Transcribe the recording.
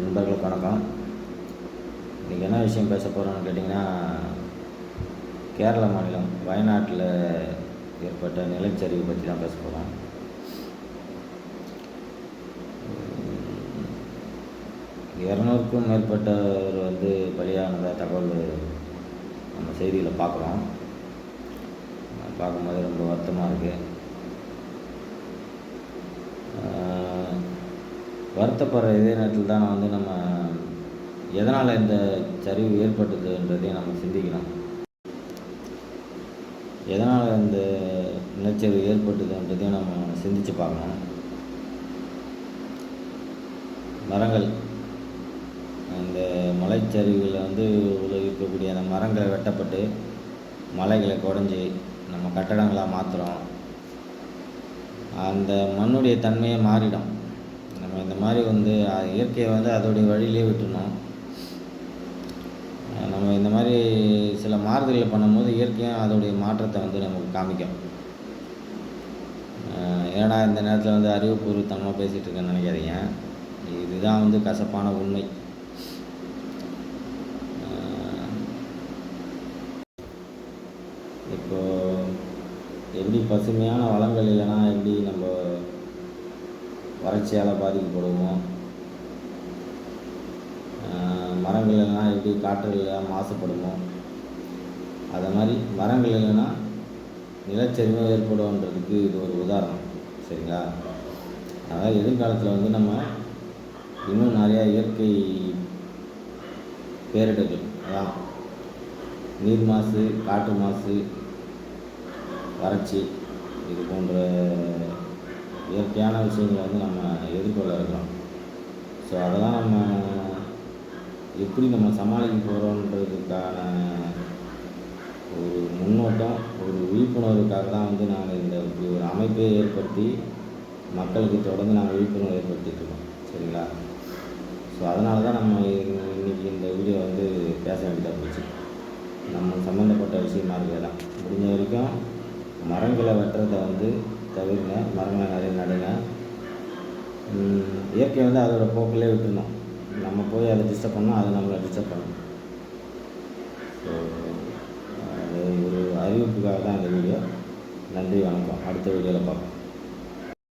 நண்பர்களுக்கு வணக்கம். இன்றைக்கி என்ன விஷயம் பேச போகிறோன்னு கேட்டிங்கன்னா கேரள மாநிலம் வயநாட்டில் ஏற்பட்ட நிலச்சரிவு பற்றி தான் பேச போகிறோம் இரநூறுக்கும் மேற்பட்டவர் வந்து பலியானதாக தகவல் நம்ம செய்தியில் பார்க்குறோம். பார்க்கும்போது ரொம்ப வருத்தமாக இருக்குது வருத்தப்படுற இதே நேரத்தில் தான் வந்து நம்ம எதனால் இந்த சரிவு ஏற்பட்டதுன்றதையும் நம்ம சிந்திக்கணும். எதனால் இந்த நிலச்சரிவு ஏற்பட்டதுன்றதையும் நம்ம சிந்திச்சு பார்க்கணும். மரங்கள் அந்த மலைச்சரிவுகளில் வந்து உள்ள இருக்கக்கூடிய அந்த மரங்களை வெட்டப்பட்டு மலைகளை குடஞ்சி நம்ம கட்டடங்களாக மாற்றுறோம் அந்த மண்ணுடைய தன்மையை மாறிடும். நம்ம இந்த மாதிரி வந்து இயற்கையை வந்து அதோடைய வழியிலே விட்டுணும் நம்ம இந்த மாதிரி சில மாறுதல்களை பண்ணும்போது இயற்கையும் அதோடைய மாற்றத்தை வந்து நமக்கு காமிக்கும். ஏன்னா இந்த நேரத்தில் வந்து அறிவுபூர்வத்தனமாக பேசிகிட்டு இருக்கேன்னு நினைக்காதீங்க. இதுதான் வந்து கசப்பான உண்மை. இப்போது எப்படி பசுமையான வளங்கள் இல்லைன்னா எப்படி நம்ம வறட்சியால் பாதிக்கப்படுவோம்? மரங்கள் இல்லைன்னா எப்படி காற்றுல மாசுபடுமோ? அதை மாதிரி மரங்கள் இல்லைன்னா நிலச்சரிவு ஏற்படும்ன்றதுக்கு இது ஒரு உதாரணம் சரிங்களா? அதாவது எதிர்காலத்தில் வந்து நம்ம இன்னும் நிறையா இயற்கை பேரிடர்கள் அதான் நீர் மாசு காற்று மாசு வறட்சி இது போன்ற இயற்கையான விஷயங்களை வந்து நம்ம எதிர்கொள்ள இருக்கிறோம். ஸோ அதெல்லாம் நம்ம எப்படி நம்ம சமாளிக்க போகிறோன்றதுக்கான ஒரு முன்னோட்டம் ஒரு விழிப்புணர்வுக்காக தான் வந்து நாங்கள் இந்த ஒரு அமைப்பை ஏற்படுத்தி மக்களுக்கு தொடர்ந்து நாங்கள் விழிப்புணர்வு ஏற்படுத்திட்டுருக்கோம் சரிங்களா? ஸோ அதனால தான் நம்ம இன்னைக்கு இந்த வீடியோ வந்து பேச வேண்டியதாக போச்சு. நம்ம சம்மந்தப்பட்ட விஷயமா இருக்கிறது தான் முடிஞ்ச வரைக்கும் மரங்களை வெட்டுறதை வந்து தவிர்ங்க மரங்களை நிறைய நடுங்க. இயற்கை வந்து அதோட போக்கிலே விட்டுணும் நம்ம போய் அதை டிஸ்டர்ப் பண்ணால் அது நம்மளை டிஸ்டர்ப் பண்ணும். ஸோ அது ஒரு அறிவிப்புக்காக தான் இந்த வீடியோ. நன்றி வணக்கம். அடுத்த வீடியோவில் பார்ப்போம்.